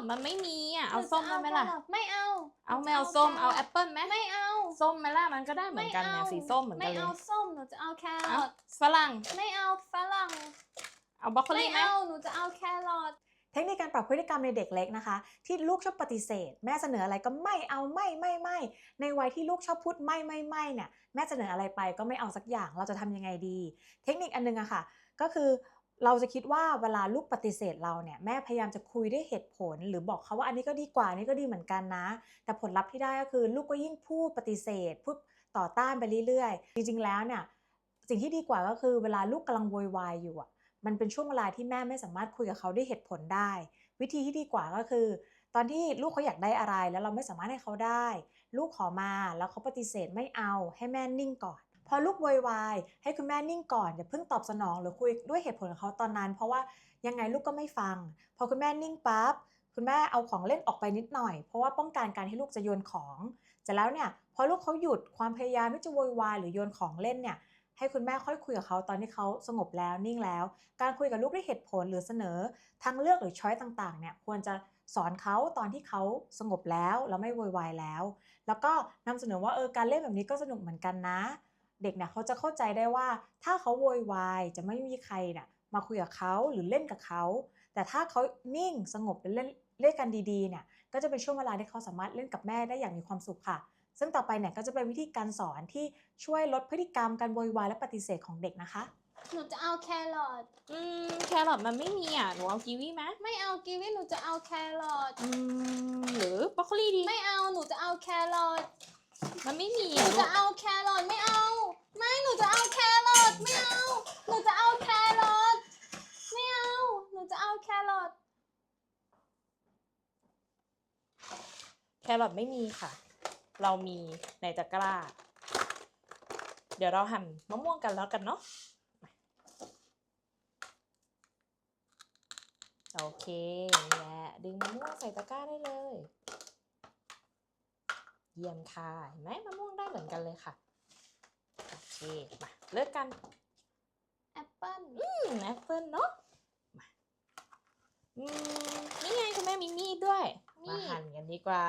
อทมันไม่มีอะเอาส้มได้ไหมล่ะ ไม่เอา เอาไม่เอาส้มเอาแอปเปิลไหมไม่เอาส้มไหมล่ะมันก็ได้เหมือนกันเนี่ยสีส้มเหมือนกันไม่เลเอายส้มหนูจะเอาแครเอาอทฝรั่งไม่เอาฝรั่งเอาบรอกโคไม่ลีไหมเอาหนูจะเอาแครอทเทคนิคการปรับพฤติกรรมในเด็กเล็กนะคะ ที่ลูกชอบปฏิเสธ แม่เสนออะไรก็ไม่เอาไม่ไม่ไม่ในวัยที่ลูกชอบพูดไม่ไม่ไม่เนี่ยแม่เสนออะไรไปก็ไม่เอาสักอย่างเราจะทำยังไงดี เทคนิคอันนึงอะค่ะ ก็คือ เราจะคิดว่าเวลาลูกปฏิเสธเราเนี่ยแม่พยายามจะคุยด้วยเหตุผล หรือบอกเขาว่าอันนี้ก็ดีกว่าอันนี้ก็ดีเหมือนกันนะ แต่ผลลัพธ์ที่ได้ก็คือลูกก็ยิ่งพูดปฏิเสธพูดต่อต้านไปเรื่อยๆ จริงๆแล้วเนี่ยสิ่งที่ดีกว่าก็คือเวลาลูกกำลังโวยวายอยู่อะมันเป็นช่วงเวลาที่แม่ไม่สามารถคุยกับเขาด้วยเหตุผลได้ วิธีที่ดีกว่าก็คือ ตอนที่ลูกเขาอยากได้อะไรแล้วเราไม่สามารถให้เขาได้ ลูกขอมาแล้วเขาปฏิเสธไม่เอาให้แม่นิ่งก่อน พอลูกโวยวายให้คุณแม่นิ่งก่อนอย่าเพิ่งตอบสนองหรือคุยด้วยเหตุผลกับเขาตอนนั้น เพราะว่ายังไงลูกก็ไม่ฟัง พอคุณแม่นิ่งปั๊บคุณแม่เอาของเล่นออกไปนิดหน่อย เพราะว่าป้องกันการให้ลูกจะโยนของเสร็จแล้วเนี่ยพอลูกเขาหยุดความพยายามที่จะโวยวายหรือโยนของเล่นเนี่ยให้คุณแม่ค่อยคุยกับเขาตอนที่เขาสงบแล้วนิ่งแล้ว การคุยกับลูกด้วยเหตุผลหรือเสนอทางเลือกหรือช้อยต่างๆเนี่ยควรจะสอนเขาตอนที่เขาสงบแล้วแล้วไม่โวยวายแล้ว แล้วก็นำเสนอว่าเออการเล่นแบบนี้ก็สนุกเหมือนกันนะ เด็กเนี่ยเขาจะเข้าใจได้ว่า ถ้าเขาโวยวายจะไม่มีใครเนี่ยมาคุยกับเขาหรือเล่นกับเขา แต่ถ้าเขานิ่งสงบและเล่นเล่นกันดีๆเนี่ยก็จะเป็นช่วงเวลาที่เขาสามารถเล่นกับแม่ได้อย่างมีความสุขค่ะ ซึ่งต่อไปเนี่ยก็จะเป็นวิธีการสอนที่ช่วยลดพฤติกรรมการโวยวายและปฏิเสธของเด็กนะคะ หนูจะเอาแครอทอืมแครอทมันไม่มีอะ หนูเอากีวีไหมไม่เอากีวีหนูจะเอาแครอทอืมหรือบรอกโคลีดี ไม่เอาหนูจะเอาแครอทมันไม่มีหนูอะจะเอาแครอทไม่เอา ไม่หนูจะเอาแครอทไม่เอา หนูจะเอาแครอทไม่เอา หนูจะเอาแครอท แค รอทไม่มีค่ะ เรามีในตะกร้า เดี๋ยวเราหั่นมะม่วงกันแล้วกันเนาะมาโอเคนี่แหละดึงมะม่วงใส่ตะกร้าได้เลย เยี่ยมค่ะเห็นไหมมะม่วงได้เหมือนกันเลยค่ะ โอเค มาเลิกกันแอปเปิ้ลอืมแอปเปิลเนาะมาอืมนี่ไงคุณแม่มีมีดด้วย มาหั่นกันดีกว่า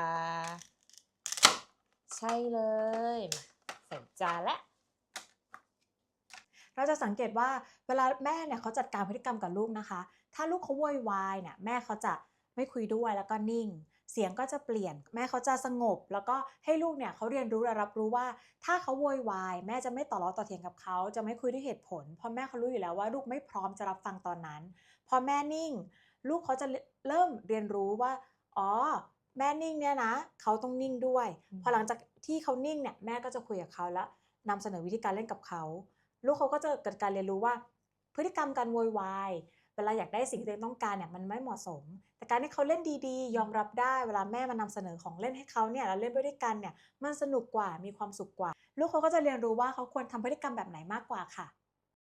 ใช่เลยมาใส่จานและเราจะสังเกตว่าเวลาแม่เนี่ยเขาจัดการพฤติกรรมกับลูกนะคะ ถ้าลูกเขาโวยวายเนี่ยแม่เขาจะไม่คุยด้วยแล้วก็นิ่ง เสียงก็จะเปลี่ยน แม่เขาจะสงบ แล้วก็ให้ลูกเนี่ยเขาเรียนรู้และรับรู้ว่า ถ้าเขาโวยวายแม่จะไม่ต่อล้อต่อเถียงกับเขาจะไม่คุยด้วยเหตุผล เพราะแม่เขารู้อยู่แล้วว่าลูกไม่พร้อมจะรับฟังตอนนั้น พอแม่นิ่ง ลูกเขาจะเริ่มเรียนรู้ว่า อ๋อ แม่นิ่งเนี่ยนะเขาต้องนิ่งด้วยอืมพอหลังจากที่เขานิ่งเนี่ยแม่ก็จะคุยกับเขาแล้วนำเสนอวิธีการเล่นกับเขาลูกเขาก็จะเกิดการเรียนรู้ว่า พฤติกรรมการโวยวายเวลาอยากได้สิ่งที่ตัวเองต้องการเนี่ยมันไม่เหมาะสม แต่การที่เขาเล่นดีๆ ยอมรับได้เวลาแม่มานำเสนอของเล่นให้เขาเนี่ยแล้วเล่นไปด้วยกันเนี่ยมันสนุกกว่ามีความสุขกว่า ลูกเขาก็จะเรียนรู้ว่าเขาควรทำพฤติกรรมแบบไหนมากกว่าค่ะ